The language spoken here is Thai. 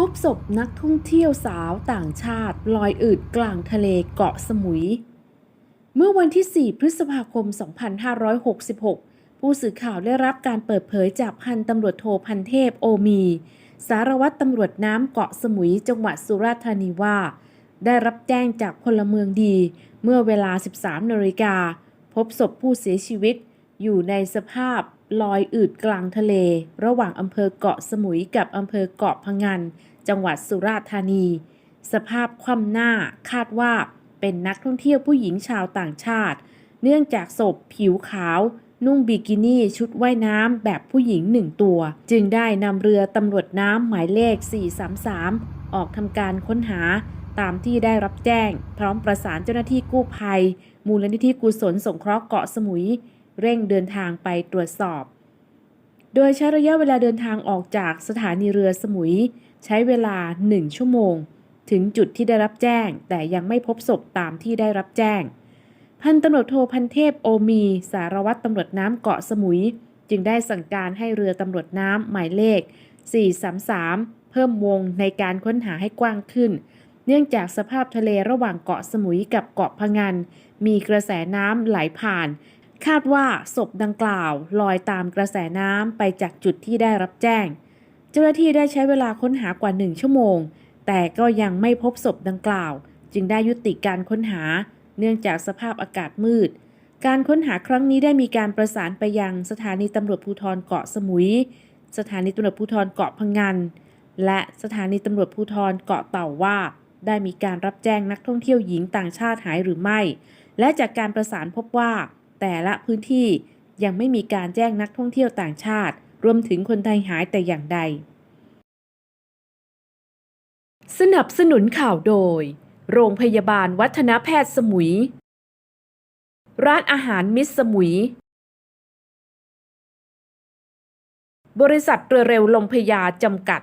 พบศพนักท่องเที่ยวสาวต่างชาติลอยอืดกลางทะเลเกาะสมุย เมื่อวันที่ 4 พฤษภาคม 2566 ผู้สื่อข่าวได้รับการเปิดเผยจากพันตำรวจโทพันเทพโอมี สารวัตรตำรวจน้ำเกาะสมุยจังหวัดสุราษฎร์ธานีว่า ได้รับแจ้งจากพลเมืองดี เมื่อเวลา 13นาฬิกาพบศพผู้เสียชีวิต อยู่ในสภาพลอยอืดกลางทะเล ระหว่างอำเภอเกาะสมุยกับอำเภอเกาะพะงัน จังหวัดสุราษฎร์ธานี สภาพคว่ำหน้าคาดว่าเป็นนักท่องเที่ยวผู้หญิงชาวต่างชาติ เนื่องจากศพผิวขาว นุ่งบิกินี่ชุดว่ายน้ำแบบผู้หญิงหนึ่งตัว จึงได้นำเรือตำรวจน้ำหมายเลข 433 ออกทำการค้นหาตามที่ได้รับแจ้ง พร้อมประสานเจ้าหน้าที่กู้ภัย มูลนิธิกุศลสงเคราะห์เกาะสมุย เร่งเดินทางไปตรวจสอบ โดยใช้ระยะเวลาเดินทางออกจากสถานีเรือสมุย ใช้เวลา 1 ชั่วโมง ถึงจุดที่ได้รับแจ้ง แต่ยังไม่พบศพตามที่ได้รับแจ้ง พันตำรวจโทพันเทพโอมี สารวัตรตำรวจน้ำเกาะสมุย จึงได้สั่งการให้เรือตำรวจน้ำหมายเลข 433 เพิ่มวงในการค้นหาให้กว้างขึ้นเนื่องจากสภาพทะเลระหว่างเกาะสมุยกับเกาะพะงัน มีกระแสน้ำไหลผ่าน คาดว่าศพดังกล่าวลอยตามกระแสน้ำไปจากจุดที่ได้รับแจ้ง เจ้าหน้าที่ได้ใช้เวลาค้นหากว่า1ชั่วโมง แต่ก็ยังไม่พบศพดังกล่าว จึงได้ยุติการค้นหา เนื่องจากสภาพอากาศมืด การค้นหาครั้งนี้ได้มีการประสานไปยังสถานีตำรวจภูธรเกาะสมุย สถานีตำรวจภูธรเกาะพะงันและสถานีตำรวจภูธรเกาะเต่าว่า ได้มีการรับแจ้งนักท่องเที่ยวหญิงต่างชาติหายหรือไม่ และจากการประสานพบว่า แต่ละพื้นที่ยังไม่มีการแจ้งนักท่องเที่ยวต่างชาติ รวมถึงคนไทยหายแต่อย่างใด สนับสนุนข่าวโดย โรงพยาบาลวัฒนแพทย์สมุย ร้านอาหารมิตรสมุย บริษัทเรือเร็วลมพยาจำกัด